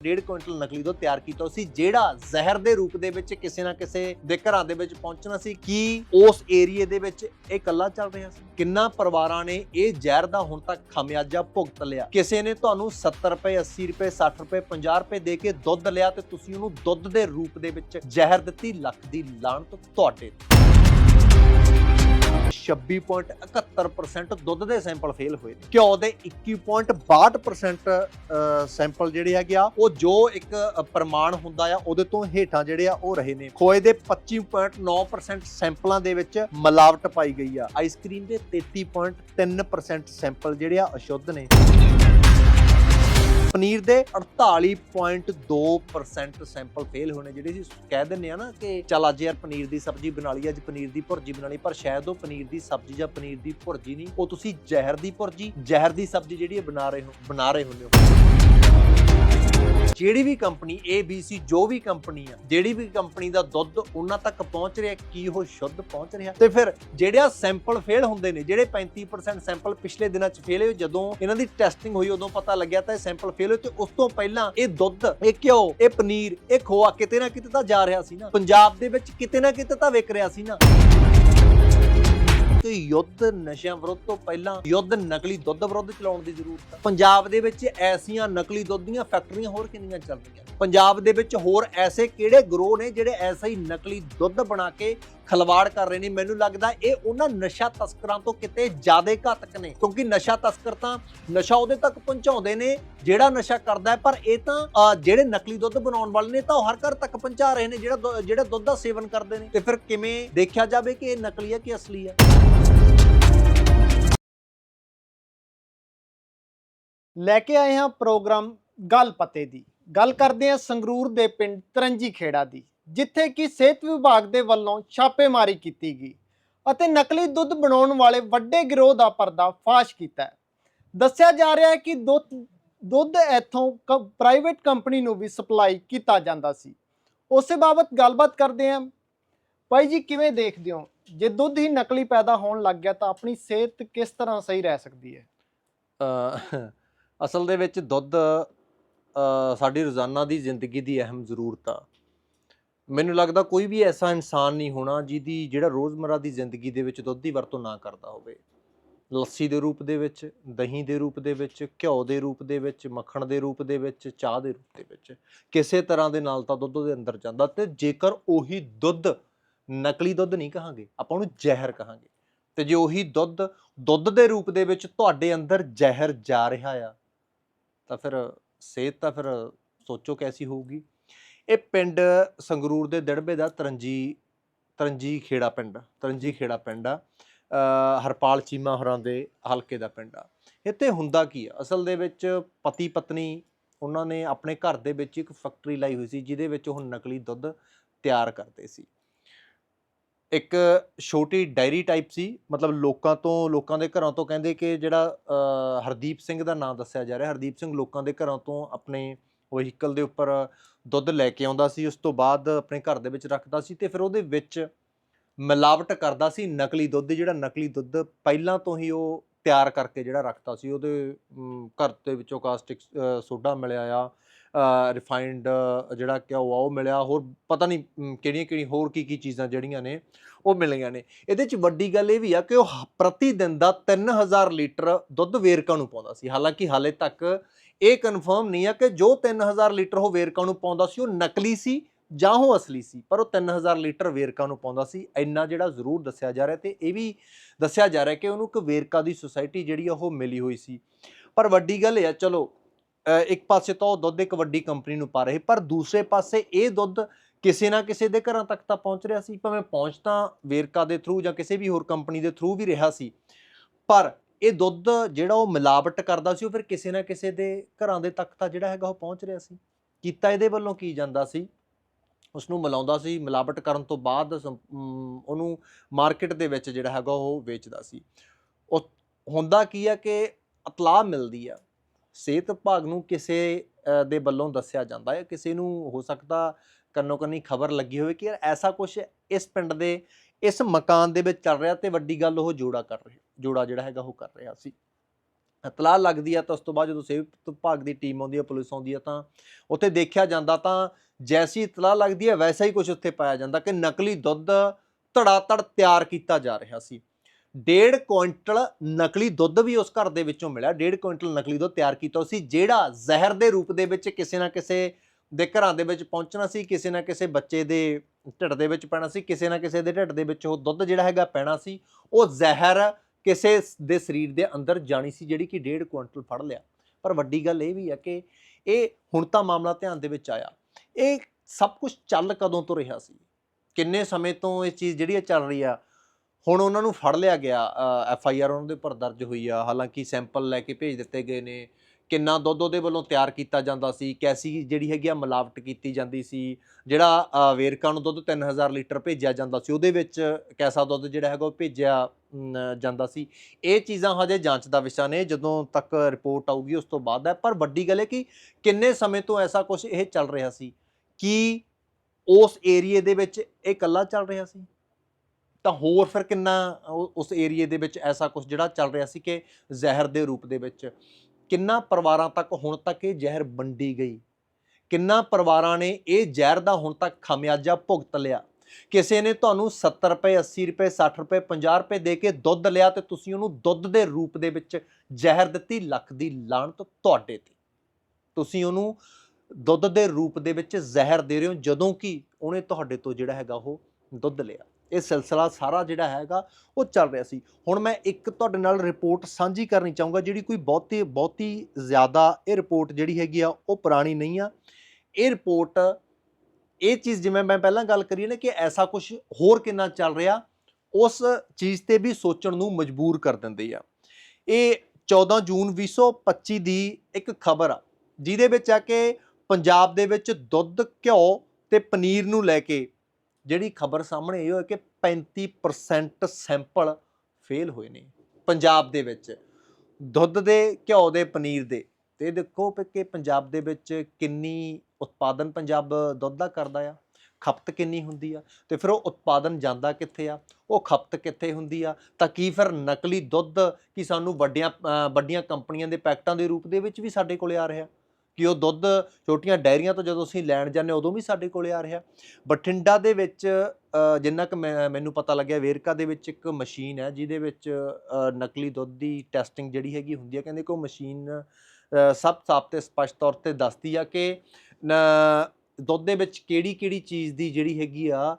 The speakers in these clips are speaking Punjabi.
ਡੇਢ ਕੁਇੰਟਲ ਨਕਲੀ ਦੁੱਧ ਤਿਆਰ ਕੀਤਾ ਸੀ, ਜਿਹੜਾ ਜ਼ਹਿਰ ਦੇ ਰੂਪ ਦੇ ਵਿੱਚ ਕਿਸੇ ਨਾ ਕਿਸੇ ਦੇ ਘਰਾਂ ਦੇ ਵਿੱਚ ਪਹੁੰਚਣਾ ਸੀ, ਕੀ ਉਸ ਏਰੀਏ ਦੇ ਵਿੱਚ ਇਹ ਕੱਲਾ ਚੱਲ ਰਿਹਾ ਸੀ ਕਿੰਨਾ ਪਰਿਵਾਰਾਂ ਨੇ ਇਹ ਜ਼ਹਿਰ ਦਾ ਹੁਣ ਤੱਕ ਖਮਿਆਜਾ ਭੁਗਤ ਲਿਆ ਕਿਸੇ ਨੇ ਤੁਹਾਨੂੰ 70 ਰੁਪਏ 80 ਰੁਪਏ 60 ਰੁਪਏ 50 ਰੁਪਏ ਦੇ ਕੇ ਦੁੱਧ ਲਿਆ ਤੇ ਤੁਸੀਂ ਉਹਨੂੰ ਦੁੱਧ ਦੇ ਰੂਪ ਦੇ ਵਿੱਚ ਜ਼ਹਿਰ ਦਿੱਤੀ, ਲੱਖ ਦੀ ਲਾਹਨਤ ਤੁਹਾਡੇ ਤੇ। 26.71% ਦੁੱਧ ਦੇ ਸੈਂਪਲ ਫੇਲ ਹੋਏ ਨੇ। ਘਿਓ ਦੇ 21.62% ਅ, ਸੈਂਪਲ ਜਿਹੜੇ ਹੈਗੇ ਆ ਉਹ ਜੋ ਇੱਕ ਪ੍ਰਮਾਣ ਹੁੰਦਾ ਆ ਉਹਦੇ ਤੋਂ ਹੇਠਾਂ ਜਿਹੜੇ ਆ ਉਹ ਰਹੇ ਨੇ। ਖੋਏ ਦੇ 25.9% ਸੈਂਪਲਾਂ ਦੇ ਵਿੱਚ ਮਿਲਾਵਟ ਪਾਈ ਗਈ ਆ। ਆਈਸਕ੍ਰੀਮ ਦੇ 33.3% ਸੈਂਪਲ ਜਿਹੜੇ ਆ ਅਸ਼ੁੱਧ ਨੇ। ਪਨੀਰ ਦੇ 48.2% ਸੈਂਪਲ ਫੇਲ ਹੋਣੇ। ਜਿਹੜੇ ਸੀ ਕਹਿ ਦਿੰਨੇ ਆ ਨਾ ਕਿ ਚੱਲ ਅੱਜ ਯਾਰ ਪਨੀਰ ਦੀ ਸਬਜ਼ੀ ਬਣਾ ਲਈ, ਅੱਜ ਪਨੀਰ ਦੀ ਭੁਰਜੀ ਬਣਾ ਲਈ, ਪਰ ਸ਼ਾਇਦ ਉਹ ਪਨੀਰ ਦੀ ਸਬਜ਼ੀ ਜਾਂ ਪਨੀਰ ਦੀ ਭੁਰਜੀ ਨਹੀਂ। ਉਹ ਤੁਸੀਂ ਜ਼ਹਿਰ ਦੀ ਭੁਰਜੀ, ਜ਼ਹਿਰ ਦੀ ਸਬਜ਼ੀ ਜਿਹੜੀ ਇਹ ਬਣਾ ਰਹੇ ਹੋ, ਬਣਾ ਰਹੇ ਹੁੰਦੇ ਹੋ। ਜਿਹੜੀ ਵੀ ਕੰਪਨੀ ABC ਜੋ ਵੀ ਕੰਪਨੀ ਆ, ਜਿਹੜੀ ਵੀ ਕੰਪਨੀ ਦਾ ਦੁੱਧ ਉਹਨਾਂ ਤੱਕ ਪਹੁੰਚ ਰਿਹਾ, ਕੀ ਉਹ ਸ਼ੁੱਧ ਪਹੁੰਚ ਰਿਹਾ? ਤੇ ਫਿਰ ਜਿਹੜਿਆ ਸੈਂਪਲ ਫੇਲ ਹੁੰਦੇ ਨੇ, ਜਿਹੜੇ 35% ਸੈਂਪਲ ਪਿਛਲੇ ਦਿਨਾਂ ਚ ਫੇਲ ਹੋਏ, ਜਦੋਂ ਇਹਨਾਂ ਦੀ ਟੈਸਟਿੰਗ ਹੋਈ, ਉਦੋਂ ਪਤਾ ਲੱਗਿਆ ਤਾਂ ਇਹ ਸੈਂਪਲ ਫੇਲ ਹੋਏ ਤੇ ਉਸ ਤੋਂ ਪਹਿਲਾਂ ਇਹ ਦੁੱਧ, ਇਹ ਘਿਓ, ਇਹ ਪਨੀਰ, ਇਹ ਖੋਆ ਕਿਤੇ ਨਾ ਕਿਤੇ ਤਾਂ ਜਾ ਰਿਹਾ ਸੀ ਨਾ। ਪੰਜਾਬ ਦੇ ਵਿੱਚ ਕਿਤੇ ਨਾ ਕਿਤੇ ਤਾਂ ਵਿਕ ਰਿਹਾ ਸੀ ਨਾ। ਤੇ ਯੁੱਧ ਨਸ਼ਿਆਂ ਵਿਰੁੱਧ ਤੋਂ ਪਹਿਲਾਂ ਯੁੱਧ ਨਕਲੀ ਦੁੱਧ ਵਿਰੁੱਧ ਚਲਾਉਣ ਦੀ ਜ਼ਰੂਰਤ ਹੈ ਪੰਜਾਬ ਦੇ ਵਿੱਚ ਐਸੀਆਂ ਨਕਲੀ ਦੁੱਧ ਦੀਆਂ ਫੈਕਟਰੀਆਂ ਹੋਰ ਕਿੰਨੀਆਂ ਚੱਲ ਰਹੀਆਂ ਪੰਜਾਬ ਦੇ ਵਿੱਚ ਹੋਰ ਐਸੇ ਕਿਹੜੇ ਗਰੋਹ ਨੇ ਜਿਹੜੇ ਐਸਾ ਹੀ ਨਕਲੀ ਦੁੱਧ ਬਣਾ ਕੇ ਖਲਵਾੜ ਕਰ ਰਹੇ ਨੇ। ਮੈਨੂੰ ਲੱਗਦਾ ਇਹ ਉਹਨਾਂ ਨਸ਼ਾ ਤਸਕਰਾਂ ਤੋਂ ਕਿਤੇ ਜ਼ਿਆਦਾ ਘਾਤਕ ਨੇ। ਕਿਉਂਕਿ ਨਸ਼ਾ ਤਸਕਰ ਤਾਂ ਨਸ਼ਾ ਉਹਦੇ ਤੱਕ ਪਹੁੰਚਾਉਂਦੇ ਨੇ, ਜਿਹੜਾ ਨਸ਼ਾ ਕਰਦਾ ਹੈ। ਪਰ ਇਹ ਤਾਂ ਜਿਹੜੇ ਨਕਲੀ ਦੁੱਧ ਬਣਾਉਣ ਵਾਲੇ ਨੇ ਤਾਂ ਉਹ ਹਰ ਘਰ ਤੱਕ ਪਹੁੰਚਾ ਰਹੇ ਨੇ, ਜਿਹੜਾ ਜਿਹੜਾ ਦੁੱਧ ਦਾ ਸੇਵਨ ਕਰਦੇ ਨੇ। ਤੇ ਫਿਰ ਕਿਵੇਂ ਦੇਖਿਆ ਜਾਵੇ ਕਿ ਇਹ ਨਕਲੀ ਹੈ ਕਿ ਅਸਲੀ ਹੈ? ਲੈ ਕੇ ਆਏ ਹਾਂ ਪ੍ਰੋਗਰਾਮ ਗੱਲ ਪਤੇ ਦੀ। ਗੱਲ ਕਰਦੇ ਹਾਂ ਸੰਗਰੂਰ ਦੇ ਪਿੰਡ ਤਰੰਜੀ ਖੇੜਾ ਦੀ। ਜਿੱਥੇ ਕਿ ਸਿਹਤ ਵਿਭਾਗ ਦੇ ਵੱਲੋਂ ਛਾਪੇਮਾਰੀ ਕੀਤੀ ਗਈ ਅਤੇ ਨਕਲੀ ਦੁੱਧ ਬਣਾਉਣ ਵਾਲੇ ਵੱਡੇ ਗਿਰੋਹ ਦਾ ਪਰਦਾ ਫਾਸ਼ ਕੀਤਾ ਦੱਸਿਆ ਜਾ ਰਿਹਾ ਹੈ ਕਿ ਦੁੱਧ ਦੁੱਧ ਇੱਥੋਂ ਪ੍ਰਾਈਵੇਟ ਕੰਪਨੀ ਨੂੰ ਵੀ ਸਪਲਾਈ ਕੀਤਾ ਜਾਂਦਾ ਸੀ। ਉਸੇ ਬਾਬਤ ਗੱਲਬਾਤ ਕਰਦੇ ਹਾਂ। ਭਾਈ ਜੀ, ਕਿਵੇਂ ਦੇਖਦੇ ਹੋ? ਜੇ ਦੁੱਧ ਹੀ ਨਕਲੀ ਪੈਦਾ ਹੋਣ ਲੱਗ ਗਿਆ ਤਾਂ ਆਪਣੀ ਸਿਹਤ ਕਿਸ ਤਰ੍ਹਾਂ ਸਹੀ ਰਹਿ ਸਕਦੀ ਹੈ? ਅਸਲ ਦੇ ਵਿੱਚ ਦੁੱਧ ਸਾਡੀ ਰੋਜ਼ਾਨਾ ਦੀ ਜ਼ਿੰਦਗੀ ਦੀ ਅਹਿਮ ਜ਼ਰੂਰਤ ਆ। ਮੈਨੂੰ ਲੱਗਦਾ ਕੋਈ ਵੀ ਐਸਾ ਇਨਸਾਨ ਨਹੀਂ ਹੋਣਾ ਜਿਹਦੀ ਜਿਹੜਾ ਰੋਜ਼ਮਰਾ ਦੀ ਜ਼ਿੰਦਗੀ ਦੇ ਵਿੱਚ ਦੁੱਧ ਦੀ ਵਰਤੋਂ ਨਾ ਕਰਦਾ ਹੋਵੇ। ਲੱਸੀ ਦੇ ਰੂਪ ਦੇ ਵਿੱਚ, ਦਹੀਂ ਦੇ ਰੂਪ ਦੇ ਵਿੱਚ, ਘਿਓ ਦੇ ਰੂਪ ਦੇ ਵਿੱਚ, ਮੱਖਣ ਦੇ ਰੂਪ ਦੇ ਵਿੱਚ, ਚਾਹ ਦੇ ਰੂਪ ਦੇ ਵਿੱਚ, ਕਿਸੇ ਤਰ੍ਹਾਂ ਦੇ ਨਾਲ ਤਾਂ ਦੁੱਧ ਦੇ ਅੰਦਰ ਜਾਂਦਾ ਤੇ ਜੇਕਰ ਉਹੀ ਦੁੱਧ ਨਕਲੀ ਦੁੱਧ ਨਹੀਂ ਕਹਾਂਗੇ, ਆਪਾਂ ਉਹਨੂੰ ਜ਼ਹਿਰ ਕਹਾਂਗੇ। ਤੇ ਜੇ ਉਹੀ ਦੁੱਧ ਦੁੱਧ ਦੇ ਰੂਪ ਦੇ ਵਿੱਚ ਤੁਹਾਡੇ ਅੰਦਰ ਜ਼ਹਿਰ ਜਾ ਰਿਹਾ ਆ, ਤਾਂ ਫਿਰ ਸਿਹਤ ਤਾਂ ਫਿਰ ਸੋਚੋ ਕੈਸੀ ਹੋਊਗੀ। ਇਹ ਪਿੰਡ ਸੰਗਰੂਰ ਦੇ ਦੜਬੇ ਦਾ ਤਰੰਜੀ ਤਰੰਜੀ ਖੇੜਾ ਪਿੰਡ ਤਰੰਜੀ ਖੇੜਾ ਪਿੰਡ ਆ। ਹਰਪਾਲ ਚੀਮਾ ਹੋਰਾਂ ਦੇ ਹਲਕੇ ਦਾ ਪਿੰਡ ਆ। ਇੱਥੇ ਹੁੰਦਾ ਕੀ ਆ? ਅਸਲ ਦੇ ਵਿੱਚ ਪਤੀ ਪਤਨੀ ਉਹਨਾਂ ਨੇ ਆਪਣੇ ਘਰ ਦੇ ਵਿੱਚ ਇੱਕ ਫੈਕਟਰੀ ਲਾਈ ਹੋਈ ਸੀ, ਜਿਹਦੇ ਵਿੱਚ ਉਹ ਨਕਲੀ ਦੁੱਧ ਤਿਆਰ ਕਰਦੇ ਸੀ। ਇੱਕ ਛੋਟੀ ਡਾਇਰੀ ਟਾਈਪ ਸੀ, ਮਤਲਬ ਲੋਕਾਂ ਤੋਂ, ਲੋਕਾਂ ਦੇ ਘਰਾਂ ਤੋਂ ਕਹਿੰਦੇ ਕਿ ਜਿਹੜਾ ਹਰਦੀਪ ਸਿੰਘ ਦਾ ਨਾਮ ਦੱਸਿਆ ਜਾ ਰਿਹਾ, ਹਰਦੀਪ ਸਿੰਘ ਲੋਕਾਂ ਦੇ ਘਰਾਂ ਤੋਂ ਆਪਣੇ ਵਹੀਕਲ ਦੇ ਉੱਪਰ ਦੁੱਧ ਲੈ ਕੇ ਆਉਂਦਾ ਸੀ, ਉਸ ਤੋਂ ਬਾਅਦ ਆਪਣੇ ਘਰ ਦੇ ਵਿੱਚ ਰੱਖਦਾ ਸੀ ਤੇ ਫਿਰ ਉਹਦੇ ਵਿੱਚ ਮਿਲਾਵਟ ਕਰਦਾ ਸੀ ਨਕਲੀ ਦੁੱਧ, ਜਿਹੜਾ ਨਕਲੀ ਦੁੱਧ ਪਹਿਲਾਂ ਤੋਂ ਹੀ ਉਹ ਤਿਆਰ ਕਰਕੇ ਜਿਹੜਾ ਰੱਖਦਾ ਸੀ। ਉਹਦੇ ਘਰ ਦੇ ਵਿੱਚੋਂ ਕਾਸਟਿਕ ਸੋਡਾ ਮਿਲਿਆ ਆ ਰਿਫਾਈਨਡ ਜਿਹੜਾ ਕਿ ਉਹ ਆ, ਉਹ ਮਿਲਿਆ। ਹੋਰ ਪਤਾ ਨਹੀਂ ਕਿਹੜੀਆਂ ਕਿਹੜੀਆਂ ਹੋਰ ਕੀ ਕੀ ਚੀਜ਼ਾਂ ਜਿਹੜੀਆਂ ਨੇ, ਉਹ ਮਿਲੀਆਂ ਨੇ। ਇਹਦੇ ਚ ਵੱਡੀ ਗੱਲ ਇਹ ਵੀ ਆ ਕਿ ਉਹ ਹ- ਪ੍ਰਤੀ ਦਿਨ ਦਾ 3000 ਲੀਟਰ ਦੁੱਧ ਵੇਰਕਾ ਨੂੰ ਪਾਉਂਦਾ ਸੀ। ਹਾਲਾਂਕਿ ਹਾਲੇ ਤੱਕ ਇਹ ਕਨਫਰਮ ਨਹੀਂ ਆ ਕਿ ਜੋ 3000 ਲੀਟਰ ਉਹ ਵੇਰਕਾ ਨੂੰ ਪਾਉਂਦਾ ਸੀ, ਉਹ ਨਕਲੀ ਸੀ ਜਾਂ ਉਹ ਅਸਲੀ ਸੀ, ਪਰ ਉਹ 3000 ਲੀਟਰ ਵੇਰਕਾ ਨੂੰ ਪਾਉਂਦਾ ਸੀ। ਇੰਨਾ ਜਿਹੜਾ ਜ਼ਰੂਰ ਦੱਸਿਆ ਜਾ ਰਿਹਾ ਤੇ ਇਹ ਵੀ ਦੱਸਿਆ ਜਾ ਰਿਹਾ ਕਿ ਉਹਨੂੰ ਇੱਕ ਵੇਰਕਾ ਦੀ ਸੁਸਾਇਟੀ ਜਿਹੜੀ ਆ, ਉਹ ਮਿਲੀ ਹੋਈ ਸੀ। ਪਰ ਵੱਡੀ ਗੱਲ ਇਹ ਆ, ਚਲੋ ਇੱਕ ਪਾਸੇ ਤਾਂ ਉਹ ਦੁੱਧ ਇੱਕ ਵੱਡੀ ਕੰਪਨੀ ਨੂੰ ਪਾ ਰਹੇ, ਪਰ ਦੂਸਰੇ ਪਾਸੇ ਇਹ ਦੁੱਧ ਕਿਸੇ ਨਾ ਕਿਸੇ ਦੇ ਘਰਾਂ ਤੱਕ ਤਾਂ ਪਹੁੰਚ ਰਿਹਾ ਸੀ, ਭਾਵੇਂ ਪਹੁੰਚ ਤਾਂ ਵੇਰਕਾ ਦੇ ਥਰੂ ਜਾਂ ਕਿਸੇ ਵੀ ਹੋਰ ਕੰਪਨੀ ਦੇ ਥਰੂ ਵੀ ਰਿਹਾ ਸੀ। ਪਰ ਇਹ ਦੁੱਧ ਜਿਹੜਾ ਉਹ ਮਿਲਾਵਟ ਕਰਦਾ ਸੀ, ਉਹ ਫਿਰ ਕਿਸੇ ਨਾ ਕਿਸੇ ਦੇ ਘਰਾਂ ਦੇ ਤੱਕ ਤਾਂ ਜਿਹੜਾ ਹੈਗਾ ਉਹ ਪਹੁੰਚ ਰਿਹਾ ਸੀ। ਕੀਤਾ ਇਹਦੇ ਵੱਲੋਂ ਕੀ ਜਾਂਦਾ ਸੀ? ਉਸ ਨੂੰ ਮਿਲਾਉਂਦਾ ਸੀ, ਮਿਲਾਵਟ ਕਰਨ ਤੋਂ ਬਾਅਦ ਸੰ- ਉਹਨੂੰ ਮਾਰਕੀਟ ਦੇ ਵਿੱਚ ਜਿਹੜਾ ਹੈਗਾ ਉਹ ਵੇਚਦਾ ਸੀ। ਉਹ ਹੁੰਦਾ ਕੀ ਆ ਕਿ ਇਤਲਾਹ ਮਿਲਦੀ ਆ। ਸਿਹਤ ਵਿਭਾਗ ਨੂੰ ਕਿਸੇ ਦੇ ਵੱਲੋਂ ਦੱਸਿਆ ਜਾਂਦਾ ਹੈ। ਕਿਸੇ ਨੂੰ ਹੋ ਸਕਦਾ ਕੰਨੋ ਕੰਨੀ ਖਬਰ ਲੱਗੀ ਹੋਵੇ ਕਿ ਯਾਰ ਐਸਾ ਕੁਝ ਇਸ ਪਿੰਡ ਦੇ ਇਸ ਮਕਾਨ ਦੇ ਵਿੱਚ ਚੱਲ ਰਿਹਾ ਤੇ ਵੱਡੀ ਗੱਲ ਉਹ ਜੋੜਾ ਕਰ ਰਿਹਾ, ਜੋੜਾ ਜਿਹੜਾ ਹੈਗਾ ਉਹ ਕਰ ਰਿਹਾ ਸੀ। ਇਤਲਾਹ ਲੱਗਦੀ ਆ ਤਾਂ ਉਸ ਤੋਂ ਬਾਅਦ ਜਦੋਂ ਸਿਹਤ ਵਿਭਾਗ ਦੀ ਟੀਮ ਆਉਂਦੀ ਆ, ਪੁਲਿਸ ਆਉਂਦੀ ਆ ਤਾਂ ਉੱਥੇ ਦੇਖਿਆ ਜਾਂਦਾ ਤਾਂ ਜੈਸੀ ਇਤਲਾਹ ਲੱਗਦੀ ਹੈ ਵੈਸਾ ਹੀ ਕੁਝ ਉੱਥੇ ਪਾਇਆ ਜਾਂਦਾ ਕਿ ਨਕਲੀ ਦੁੱਧ ਧੜਾ ਧੜ ਤਿਆਰ ਕੀਤਾ ਜਾ ਰਿਹਾ ਸੀ। ਡੇਢ ਕੁਇੰਟਲ ਨਕਲੀ ਦੁੱਧ ਵੀ ਉਸ ਘਰ ਦੇ ਵਿੱਚੋਂ ਮਿਲਿਆ, ਡੇਢ ਕੁਇੰਟਲ ਨਕਲੀ ਦੁੱਧ ਤਿਆਰ ਕੀਤਾ ਸੀ, ਜਿਹੜਾ ਜ਼ਹਿਰ ਦੇ ਰੂਪ ਦੇ ਵਿੱਚ ਕਿਸੇ ਨਾ ਕਿਸੇ ਦੇ ਘਰਾਂ ਦੇ ਵਿੱਚ ਪਹੁੰਚਣਾ ਸੀ, ਕਿਸੇ ਨਾ ਕਿਸੇ ਬੱਚੇ ਦੇ ਢਿੱਡ ਦੇ ਵਿੱਚ ਪੈਣਾ ਸੀ, ਕਿਸੇ ਨਾ ਕਿਸੇ ਦੇ ਢਿੱਡ ਦੇ ਵਿੱਚ ਉਹ ਦੁੱਧ ਜਿਹੜਾ ਹੈਗਾ ਪੈਣਾ ਸੀ, ਉਹ ਜ਼ਹਿਰ ਕਿਸੇ ਦੇ ਸਰੀਰ ਦੇ ਅੰਦਰ ਜਾਣੀ ਸੀ, ਜਿਹੜੀ ਕਿ ਡੇਢ ਕੁਇੰਟਲ ਫੜ ਲਿਆ। ਪਰ ਵੱਡੀ ਗੱਲ ਇਹ ਵੀ ਹੈ ਕਿ ਇਹ ਹੁਣ ਤਾਂ ਮਾਮਲਾ ਧਿਆਨ ਦੇ ਵਿੱਚ ਆਇਆ। ਇਹ ਸਭ ਕੁਝ ਚੱਲ ਕਦੋਂ ਤੋਂ ਰਿਹਾ ਸੀ? ਕਿੰਨੇ ਸਮੇਂ ਤੋਂ ਇਹ ਚੀਜ਼ ਜਿਹੜੀ ਹੈ ਚੱਲ ਰਹੀ ਆ? ਹੁਣ ਉਹਨਾਂ ਨੂੰ ਫੜ ਲਿਆ ਗਿਆ ਐਫ ਆਈ ਆਰ ਉਹਨਾਂ ਦੇ ਉੱਪਰ ਦਰਜ ਹੋਈ ਆ, ਹਾਲਾਂਕਿ ਸੈਂਪਲ ਲੈ ਕੇ ਭੇਜ ਦਿੱਤੇ ਗਏ ਨੇ। ਕਿੰਨਾ ਦੁੱਧ ਉਹਦੇ ਵੱਲੋਂ ਤਿਆਰ ਕੀਤਾ ਜਾਂਦਾ ਸੀ, ਕੈਸੀ ਜਿਹੜੀ ਹੈਗੀ ਆ ਮਿਲਾਵਟ ਕੀਤੀ ਜਾਂਦੀ ਸੀ, ਜਿਹੜਾ ਵੇਰਕਾ ਨੂੰ ਦੁੱਧ 3000 ਲੀਟਰ ਭੇਜਿਆ ਜਾਂਦਾ ਸੀ, ਉਹਦੇ ਵਿੱਚ ਕੈਸਾ ਦੁੱਧ ਜਿਹੜਾ ਹੈਗਾ ਉਹ ਭੇਜਿਆ ਜਾਂਦਾ ਸੀ। ਇਹ ਚੀਜ਼ਾਂ ਹਜੇ ਜਾਂਚ ਦਾ ਵਿਸ਼ਾ ਨੇ, ਜਦੋਂ ਤੱਕ ਰਿਪੋਰਟ ਆਊਗੀ ਉਸ ਤੋਂ ਬਾਅਦ ਹੈ, ਪਰ ਵੱਡੀ ਗੱਲ ਹੈ ਕਿ ਕਿੰਨੇ ਸਮੇਂ ਤੋਂ ਐਸਾ ਕੁਝ ਇਹ ਚੱਲ ਰਿਹਾ ਸੀ ਕਿ ਉਸ ਏਰੀਏ ਦੇ ਵਿੱਚ ਇਹ ਇਕੱਲਾ ਚੱਲ ਰਿਹਾ ਸੀ? ਤਾਂ ਹੋਰ ਫਿਰ ਕਿੰਨਾ ਉਸ ਏਰੀਏ ਦੇ ਵਿੱਚ ਐਸਾ ਕੁਝ ਜਿਹੜਾ ਚੱਲ ਰਿਹਾ ਸੀ ਕਿ ਜ਼ਹਿਰ ਦੇ ਰੂਪ ਦੇ ਵਿੱਚ? ਕਿੰਨਾ ਪਰਿਵਾਰਾਂ ਤੱਕ ਹੁਣ ਤੱਕ ਇਹ ਜ਼ਹਿਰ ਵੰਡੀ ਗਈ? ਕਿੰਨਾ ਪਰਿਵਾਰਾਂ ਨੇ ਇਹ ਜ਼ਹਿਰ ਦਾ ਹੁਣ ਤੱਕ ਖਮਿਆਜਾ ਭੁਗਤ ਲਿਆ? ਕਿਸੇ ਨੇ ਤੁਹਾਨੂੰ 70 ਰੁਪਏ 80 ਰੁਪਏ 60 ਰੁਪਏ 50 ਰੁਪਏ ਦੇ ਕੇ ਦੁੱਧ ਲਿਆ ਤੇ ਤੁਸੀਂ ਉਹਨੂੰ ਦੁੱਧ ਦੇ ਰੂਪ ਦੇ ਵਿੱਚ ਜ਼ਹਿਰ ਦਿੱਤੀ, ਲੱਖ ਦੀ ਲਾਹਨਤ ਤੁਹਾਡੇ ਤੇ। ਤੁਸੀਂ ਉਹਨੂੰ ਦੁੱਧ ਦੇ ਰੂਪ ਦੇ ਵਿੱਚ ਜ਼ਹਿਰ ਦੇ ਰਹੇ ਹੋ, ਜਦੋਂ ਕਿ ਉਹਨੇ ਤੁਹਾਡੇ ਤੋਂ ਜਿਹੜਾ ਹੈਗਾ ਉਹ ਦੁੱਧ ਲਿਆ। ਇਹ ਸਿਲਸਿਲਾ ਸਾਰਾ ਜਿਹੜਾ ਹੈਗਾ ਉਹ ਚੱਲ ਰਿਹਾ ਸੀ। ਹੁਣ ਮੈਂ ਇੱਕ ਤੁਹਾਡੇ ਨਾਲ ਰਿਪੋਰਟ ਸਾਂਝੀ ਕਰਨੀ ਚਾਹੂੰਗਾ, ਜਿਹੜੀ ਕੋਈ ਬਹੁਤੀ ਬਹੁਤੀ ਜ਼ਿਆਦਾ ਇਹ ਰਿਪੋਰਟ ਜਿਹੜੀ ਹੈਗੀ ਆ, ਉਹ ਪੁਰਾਣੀ ਨਹੀਂ ਆ। ਇਹ ਰਿਪੋਰਟ, ਇਹ ਚੀਜ਼ ਜਿਵੇਂ ਮੈਂ ਪਹਿਲਾਂ ਗੱਲ ਕਰੀ ਨਾ ਕਿ ਐਸਾ ਕੁਝ ਹੋਰ ਕਿੰਨਾ ਚੱਲ ਰਿਹਾ, ਉਸ ਚੀਜ਼ ਤੇ ਵੀ ਸੋਚਣ ਨੂੰ ਮਜਬੂਰ ਕਰ ਦਿੰਦੀ ਆ। ਇਹ 14 ਜੂਨ 2025 ਦੀ ਇੱਕ ਖਬਰ ਆ, ਜਿਹਦੇ ਵਿੱਚ ਆ ਕਿ ਪੰਜਾਬ ਦੇ ਵਿੱਚ ਦੁੱਧ, ਘਿਓ ਤੇ ਪਨੀਰ ਨੂੰ ਲੈ ਕੇ ਜਿਹੜੀ ਖਬਰ ਸਾਹਮਣੇ ਇਹ ਹੋਇਆ ਕਿ 35% ਸੈਂਪਲ ਫੇਲ ਹੋਏ ਨੇ ਪੰਜਾਬ ਦੇ ਵਿੱਚ। ਦੁੱਧ ਦੇ, ਘਿਓ ਦੇ, ਪਨੀਰ ਦੇ। ਤੇ ਦੇਖੋ ਕਿ ਪੰਜਾਬ ਦੇ ਵਿੱਚ ਕਿੰਨੀ ਉਤਪਾਦਨ ਪੰਜਾਬ ਦੁੱਧ ਦਾ ਕਰਦਾ ਆ, ਖਪਤ ਕਿੰਨੀ ਹੁੰਦੀ ਆ, ਤੇ ਫਿਰ ਉਹ ਉਤਪਾਦਨ ਜਾਂਦਾ ਕਿੱਥੇ ਆ, ਉਹ ਖਪਤ ਕਿੱਥੇ ਹੁੰਦੀ ਆ, ਤਾਂ ਕੀ ਫਿਰ ਨਕਲੀ ਦੁੱਧ ਕੀ ਸਾਨੂੰ ਵੱਡੀਆਂ ਵੱਡੀਆਂ ਕੰਪਨੀਆਂ ਦੇ ਪੈਕਟਾਂ ਦੇ ਰੂਪ ਦੇ ਵਿੱਚ ਵੀ ਸਾਡੇ ਕੋਲੇ ਆ ਰਿਹਾ? ਕਿ ਉਹ ਦੁੱਧ ਛੋਟੀਆਂ ਡਾਇਰੀਆਂ ਤੋਂ ਜਦੋਂ ਅਸੀਂ ਲੈਣ ਜਾਂਦੇ ਉਦੋਂ ਵੀ ਸਾਡੇ ਕੋਲੇ ਆ ਰਿਹਾ। ਬਠਿੰਡਾ ਦੇ ਵਿੱਚ ਜਿੰਨਾ ਕਿ ਮੈਂ- ਮੈਨੂੰ ਪਤਾ ਲੱਗਿਆ ਵੇਰਕਾ ਦੇ ਵਿੱਚ ਇੱਕ ਮਸ਼ੀਨ ਹੈ ਜਿਹਦੇ ਵਿੱਚ ਨਕਲੀ ਦੁੱਧ ਦੀ ਟੈਸਟਿੰਗ ਜਿਹੜੀ ਹੈਗੀ ਹੁੰਦੀ ਹੈ ਕਹਿੰਦੇ ਕਿ ਉਹ ਮਸ਼ੀਨ ਅ, ਸਭ ਸਾਫ਼ ਤੇ ਸਪਸ਼ਟ ਤੌਰ ਤੇ ਦੱਸਦੀ ਆ ਕਿ ਦੁੱਧ ਦੇ ਵਿੱਚ ਕਿਹੜੀ ਕਿਹੜੀ ਚੀਜ਼ ਦੀ ਜਿਹੜੀ ਹੈਗੀ ਆ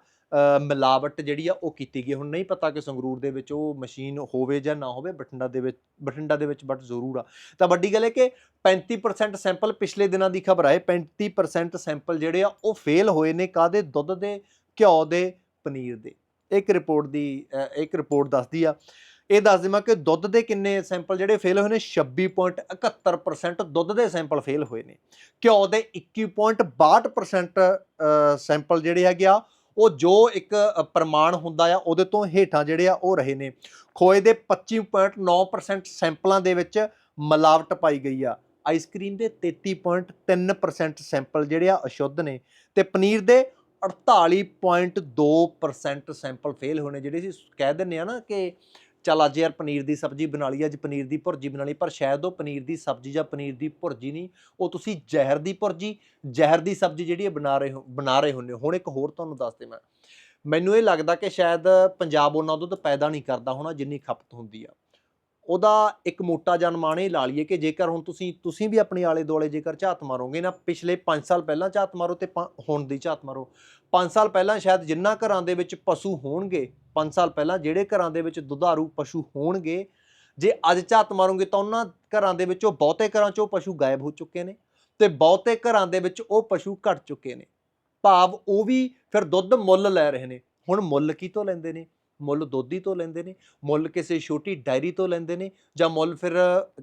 ਮਿਲਾਵਟ ਜਿਹੜੀ ਆ ਉਹ ਕੀਤੀ ਗਈ ਹੁਣ ਨਹੀਂ ਪਤਾ ਕਿ ਸੰਗਰੂਰ ਦੇ ਵਿੱਚ ਉਹ ਮਸ਼ੀਨ ਹੋਵੇ ਜਾਂ ਨਾ ਹੋਵੇ ਬਠਿੰਡਾ ਦੇ ਵਿੱਚ ਬਠਿੰਡਾ ਦੇ ਵਿੱਚ ਬਟ ਜ਼ਰੂਰ ਆ। ਤਾਂ ਵੱਡੀ ਗੱਲ ਹੈ ਕਿ 35% ਸੈਂਪਲ ਪਿਛਲੇ ਦਿਨਾਂ ਦੀ ਖਬਰ ਆਏ 35% ਸੈਂਪਲ ਜਿਹੜੇ ਆ ਉਹ ਫੇਲ ਹੋਏ ਨੇ ਕਾਦੇ ਦੁੱਧ ਦੇ ਘਿਓ ਦੇ ਪਨੀਰ ਦੇ। ਇੱਕ ਰਿਪੋਰਟ ਦੀ ਇੱਕ ਰਿਪੋਰਟ ਦੱਸਦੀ ਆ। ਇਹ ਦੱਸ ਦੇਵਾਂ ਕਿ ਦੁੱਧ ਦੇ ਕਿੰਨੇ ਸੈਂਪਲ ਜਿਹੜੇ ਫੇਲ ਹੋਏ ਨੇ? 26.71% ਦੁੱਧ ਦੇ ਸੈਂਪਲ ਫੇਲ ਹੋਏ ਨੇ। ਘਿਓ ਦੇ 21.62% ਅ, ਸੈਂਪਲ ਜਿਹੜੇ ਹੈਗੇ ਆ ਉਹ ਜੋ ਇੱਕ ਪ੍ਰਮਾਣ ਹੁੰਦਾ ਆ, ਉਹਦੇ ਤੋਂ ਹੇਠਾਂ ਜਿਹੜੇ ਆ ਉਹ ਰਹੇ ਨੇ। ਖੋਏ ਦੇ 25.9% ਸੈਂਪਲਾਂ ਦੇ ਵਿੱਚ ਮਿਲਾਵਟ ਪਾਈ ਗਈ ਆ। ਆਈਸਕ੍ਰੀਮ ਦੇ 33.3% ਸੈਂਪਲ ਜਿਹੜੇ ਆ ਅਸ਼ੁੱਧ ਨੇ ਤੇ ਪਨੀਰ ਦੇ 48.2% ਸੈਂਪਲ ਫੇਲ ਹੋਣੇ ਜਿਹੜੇ ਸੀ ਕਹਿ ਦਿੰਦੇ ਆ ਨਾ ਕਿ ਚੱਲ ਅੱਜ ਯਾਰ ਪਨੀਰ ਦੀ ਸਬਜ਼ੀ ਬਣਾ ਲਈ, ਅੱਜ ਪਨੀਰ ਦੀ ਭੁਰਜੀ ਬਣਾ ਲਈ, ਪਰ ਸ਼ਾਇਦ ਉਹ ਪਨੀਰ ਦੀ ਸਬਜ਼ੀ ਜਾਂ ਪਨੀਰ ਦੀ ਭੁਰਜੀ ਨਹੀਂ, ਉਹ ਤੁਸੀਂ ਜ਼ਹਿਰ ਦੀ ਭੁਰਜੀ, ਜ਼ਹਿਰ ਦੀ ਸਬਜ਼ੀ ਜਿਹੜੀ ਹੈ ਬਣਾ ਰਹੇ ਹੋ, ਬਣਾ ਰਹੇ ਹੁੰਦੇ ਹੋ। ਹੁਣ ਇੱਕ ਹੋਰ ਤੁਹਾਨੂੰ ਦੱਸਦੇ ਮੈਂ। ਮੈਨੂੰ ਇਹ ਲੱਗਦਾ ਕਿ ਸ਼ਾਇਦ ਪੰਜਾਬ ਉਹਨਾਂ ਦੁੱਧ ਪੈਦਾ ਨਹੀਂ ਕਰਦਾ ਹੋਣਾ, ਜਿੰਨੀ ਖਪਤ ਹੁੰਦੀ ਆ। ਉਹਦਾ ਇੱਕ ਮੋਟਾ ਜਨਮਾਨ ਇਹ ਲਾ ਲਈਏ ਕਿ ਜੇਕਰ ਹੁਣ ਤੁਸੀਂ ਤੁਸੀਂ ਵੀ ਆਪਣੇ ਆਲੇ ਦੁਆਲੇ ਜੇਕਰ ਝਾਤ ਮਾਰੋਗੇ ਨਾ, ਪਿਛਲੇ 5 ਸਾਲ ਪਹਿਲਾਂ ਝਾਤ ਮਾਰੋ ਤੇ ਹੁਣ ਦੀ ਝਾਤ ਮਾਰੋ। 5 ਸਾਲ ਪਹਿਲਾਂ ਸ਼ਾਇਦ ਜਿੰਨਾ ਘਰਾਂ ਦੇ ਵਿੱਚ ਪਸ਼ੂ ਹੋਣਗੇ 5 ਸਾਲ ਪਹਿਲਾਂ ਜਿਹੜੇ ਘਰਾਂ ਦੇ ਵਿੱਚ ਦੁਧਾਰੂ ਪਸ਼ੂ ਹੋਣਗੇ, ਜੇ ਅੱਜ ਝਾਤ ਮਾਰੋਗੇ ਤਾਂ ਉਹਨਾਂ ਘਰਾਂ ਦੇ ਵਿੱਚੋਂ ਬਹੁਤੇ ਘਰਾਂ 'ਚੋਂ ਪਸ਼ੂ ਗਾਇਬ ਹੋ ਚੁੱਕੇ ਨੇ ਤੇ ਬਹੁਤੇ ਘਰਾਂ ਦੇ ਵਿੱਚ ਉਹ ਪਸ਼ੂ ਘਟ ਚੁੱਕੇ ਨੇ। ਭਾਵ ਉਹ ਵੀ ਫਿਰ ਦੁੱਧ ਮੁੱਲ ਲੈ ਰਹੇ ਨੇ। ਹੁਣ ਮੁੱਲ ਕੀ ਤੋਂ ਲੈਂਦੇ ਨੇ? ਮੁੱਲ ਦੋਧੀ ਤੋਂ ਲੈਂਦੇ ਨੇ, ਮੁੱਲ ਕਿਸੇ ਛੋਟੀ ਡਾਇਰੀ ਤੋਂ ਲੈਂਦੇ ਨੇ ਜਾਂ ਮੁੱਲ ਫਿਰ